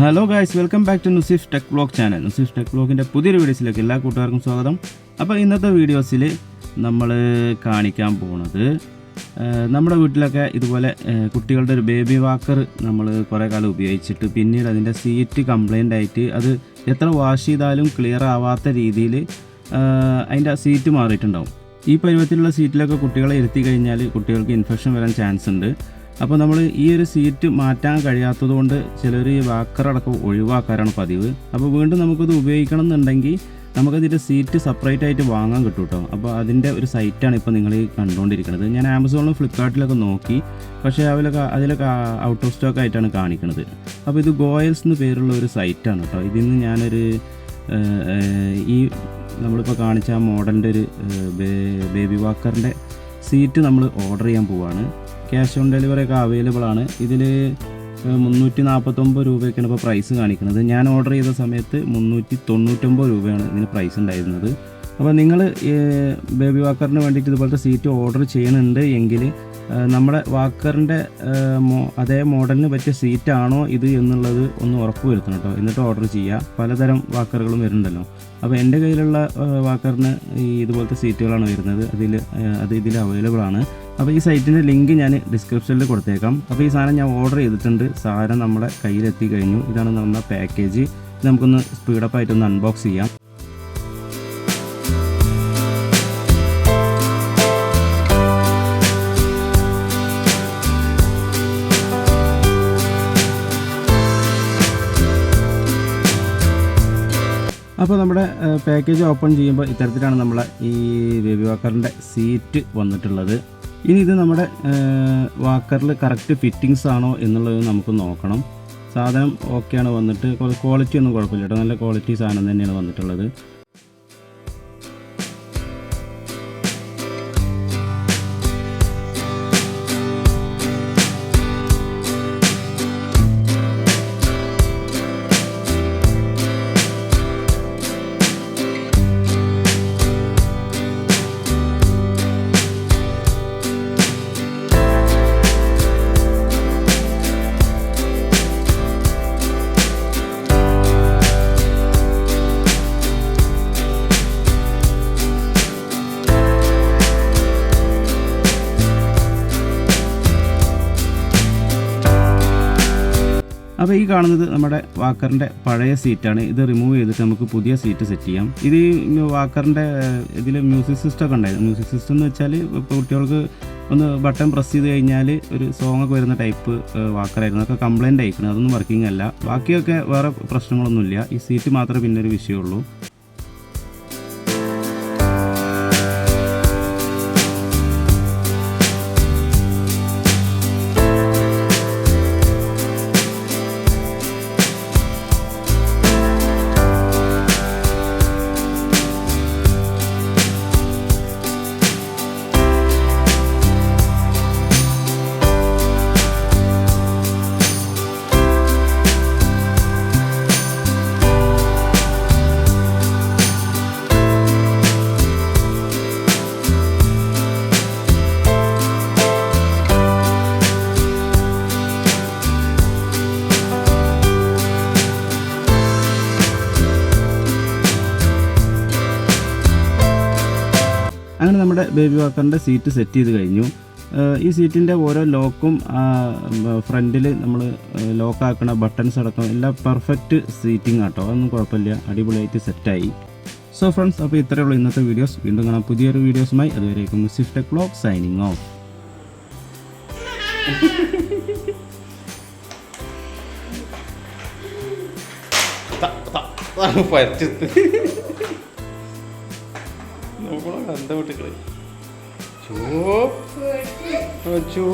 Hello guys welcome back to Nusif tech blog channel Nusif tech ബ്ലോഗിന്റെ പുതിയൊരു വീഡിയോസിലേക്ക് എല്ലാ കൂട്ടുകാർക്കും സ്വാഗതം. അപ്പോൾ ഇന്നത്തെ വീഡിയോസിൽ നമ്മൾ കാണിക്കാൻ പോണത് നമ്മുടെ വീട്ടിലൊക്കെ ഇതുപോലെ കുട്ടികളുടെ ഒരു ബേബി വാക്കർ നമ്മൾ കുറേ കാലം ഉപയോഗിച്ചിട്ട് പിന്നീട് അതിന്റെ സീറ്റ് കംപ്ലൈന്റ് ആയിട്ട് അത് എത്ര വാഷ് ചെയ്താലും ക്ലിയർ ആവാത്ത രീതിയിൽ അതിന്റെ സീറ്റ് മാറിയിട്ടുണ്ടാവും. ഈ പരുവത്തിലുള്ള സീറ്റിലൊക്കെ കുട്ടികളെ ഇരുത്തി കഴിഞ്ഞാൽ കുട്ടികൾക്ക് ഇൻഫെക്ഷൻ വരാൻ ചാൻസ് ഉണ്ട്. അപ്പോൾ നമ്മൾ ഈ ഒരു സീറ്റ് മാറ്റാൻ കഴിയാത്തത് കൊണ്ട് ചിലർ ഈ വാക്കറടക്കം ഒഴിവാക്കാറാണ് പതിവ്. അപ്പോൾ വീണ്ടും നമുക്കത് ഉപയോഗിക്കണം എന്നുണ്ടെങ്കിൽ നമുക്കതിന്റെ സീറ്റ് സെപ്പറേറ്റ് ആയിട്ട് വാങ്ങാൻ കിട്ടും കേട്ടോ അപ്പോൾ അതിന്റെ ഒരു സൈറ്റാണ് ഇപ്പോൾ നിങ്ങൾ കണ്ടുകൊണ്ടിരിക്കുന്നത് ഞാൻ ആമസോണിലും ഫ്ലിപ്കാർട്ടിലൊക്കെ നോക്കി പക്ഷേ അതിലൊക്കെ അതിലൊക്കെ ഔട്ട് ഓഫ് സ്റ്റോക്ക് ആയിട്ടാണ് കാണിക്കുന്നത് അപ്പോൾ ഇത് ഗോയൽസ് എന്ന് പേരുള്ള ഒരു സൈറ്റാണ് കേട്ടോ. ഇതിൽ നിന്ന് ഞാനൊരു ഈ നമ്മളിപ്പോൾ കാണിച്ച ആ മോഡലിന്റെ ഒരു ബേബി വാക്കറിന്റെ സീറ്റ് നമ്മൾ ഓർഡർ ചെയ്യാൻ പോവാണ്. ക്യാഷ് ഓൺ ഡെലിവറി ഒക്കെ അവൈലബിൾ ആണ്. ഇതിൽ മുന്നൂറ്റി നാൽപ്പത്തൊമ്പത് രൂപയൊക്കെയാണ് ഇപ്പോൾ പ്രൈസ് കാണിക്കുന്നത്. ഞാൻ ഓർഡർ ചെയ്ത സമയത്ത് മുന്നൂറ്റി തൊണ്ണൂറ്റൊമ്പത് രൂപയാണ് ഇതിന് പ്രൈസ് ഉണ്ടായിരുന്നത്. അപ്പോൾ നിങ്ങൾ ബേബി വാക്കറിന് വേണ്ടിയിട്ട് ഇതുപോലത്തെ സീറ്റ് ഓർഡർ ചെയ്യുന്നുണ്ട് എങ്കിൽ നമ്മുടെ വാക്കറിന്റെ അതേ മോഡലിന് പറ്റിയ സീറ്റാണോ ഇത് എന്നുള്ളത് ഒന്ന് ഉറപ്പ് വരുത്തണം കേട്ടോ. എന്നിട്ട് ഓർഡർ ചെയ്യുക പലതരം വാക്കറുകളും വരുന്നുണ്ടല്ലോ. അപ്പോൾ എന്റെ കയ്യിലുള്ള വാക്കറിന് ഈ ഇതുപോലത്തെ സീറ്റുകളാണ് വരുന്നത്. അതിൽ അത് ഇതിൽ അവൈലബിൾ ആണ്. അപ്പോൾ ഈ സൈറ്റിന്റെ ലിങ്ക് ഞാൻ ഡിസ്ക്രിപ്ഷനിൽ കൊടുത്തേക്കാം. അപ്പോൾ ഈ സാധനം ഞാൻ ഓർഡർ ചെയ്തിട്ടുണ്ട്. സാധനം നമ്മുടെ കയ്യിലെത്തി കഴിഞ്ഞു. ഇതാണ് നമ്മുടെ പാക്കേജ് നമുക്കൊന്ന് സ്പീഡപ്പ് ആയിട്ടൊന്ന് അൺബോക്സ് ചെയ്യാം. അപ്പോൾ നമ്മുടെ പാക്കേജ് ഓപ്പൺ ചെയ്യുമ്പോൾ ഇത്തരത്തിലാണ് നമ്മളെ ഈ ബേബി വാക്കറിന്റെ സീറ്റ് വന്നിട്ടുള്ളത്. ഇനി ഇത് നമ്മുടെ വാക്കറിൽ കറക്റ്റ് ഫിറ്റിങ്സ് ആണോ എന്നുള്ളത് നമുക്ക് നോക്കണം. സാധനം ഓക്കെയാണ് വന്നിട്ട് ക്വാളിറ്റി ഒന്നും കുഴപ്പമില്ല കേട്ടോ. നല്ല ക്വാളിറ്റി സാധനം തന്നെയാണ് വന്നിട്ടുള്ളത്. അപ്പോൾ ഈ കാണുന്നത് നമ്മുടെ വാക്കറിന്റെ പഴയ സീറ്റാണ്. ഇത് റിമൂവ് ചെയ്തിട്ട് നമുക്ക് പുതിയ സീറ്റ് സെറ്റ് ചെയ്യാം. ഇത് വാക്കറിന്റെ ഇതിൽ മ്യൂസിക് സിസ്റ്റം ഒക്കെ ഉണ്ടായിരുന്നു. മ്യൂസിക് സിസ്റ്റം എന്ന് വെച്ചാൽ ഇപ്പോൾ കുട്ടികൾക്ക് ഒന്ന് ബട്ടൺ പ്രസ് ചെയ്ത് കഴിഞ്ഞാൽ ഒരു സോങ് ഒക്കെ വരുന്ന ടൈപ്പ് വാക്കറായിരുന്നു. അതൊക്കെ കംപ്ലൈന്റ് അയക്കണം അതൊന്നും വർക്കിംഗ് അല്ല. ബാക്കിയൊക്കെ വേറെ പ്രശ്നങ്ങളൊന്നുമില്ല. ഈ സീറ്റ് മാത്രമേ പിന്നെ ഒരു വിഷയമുള്ളൂ. നമ്മുടെ ബേബി വാക്കറിന്റെ സീറ്റ് സെറ്റ് ചെയ്ത് കഴിഞ്ഞു. ഈ സീറ്റിന്റെ ഓരോ ലോക്കും ഫ്രണ്ടിൽ നമ്മൾ ലോക്കാക്കണ ബട്ടൺസ് അടക്കം എല്ലാം പെർഫെക്റ്റ് സീറ്റിംഗ് ആട്ടോ. അതൊന്നും കുഴപ്പമില്ല. അടിപൊളിയായിട്ട് സെറ്റായി സോ ഫ്രണ്ട്സ് അപ്പോൾ ഇത്രയേ ഉള്ളൂ ഇന്നത്തെ വീഡിയോസ് വീണ്ടും കാണാം പുതിയൊരു വീഡിയോസുമായി അതുവരേക്കും സ്വിഫ്റ്റ് ക്ലോക്ക് സൈനിങ് ഓഫ് പരച്ചത്ത് നോക്കണം എന്താ കുട്ടികളെ ചൂ Thank you.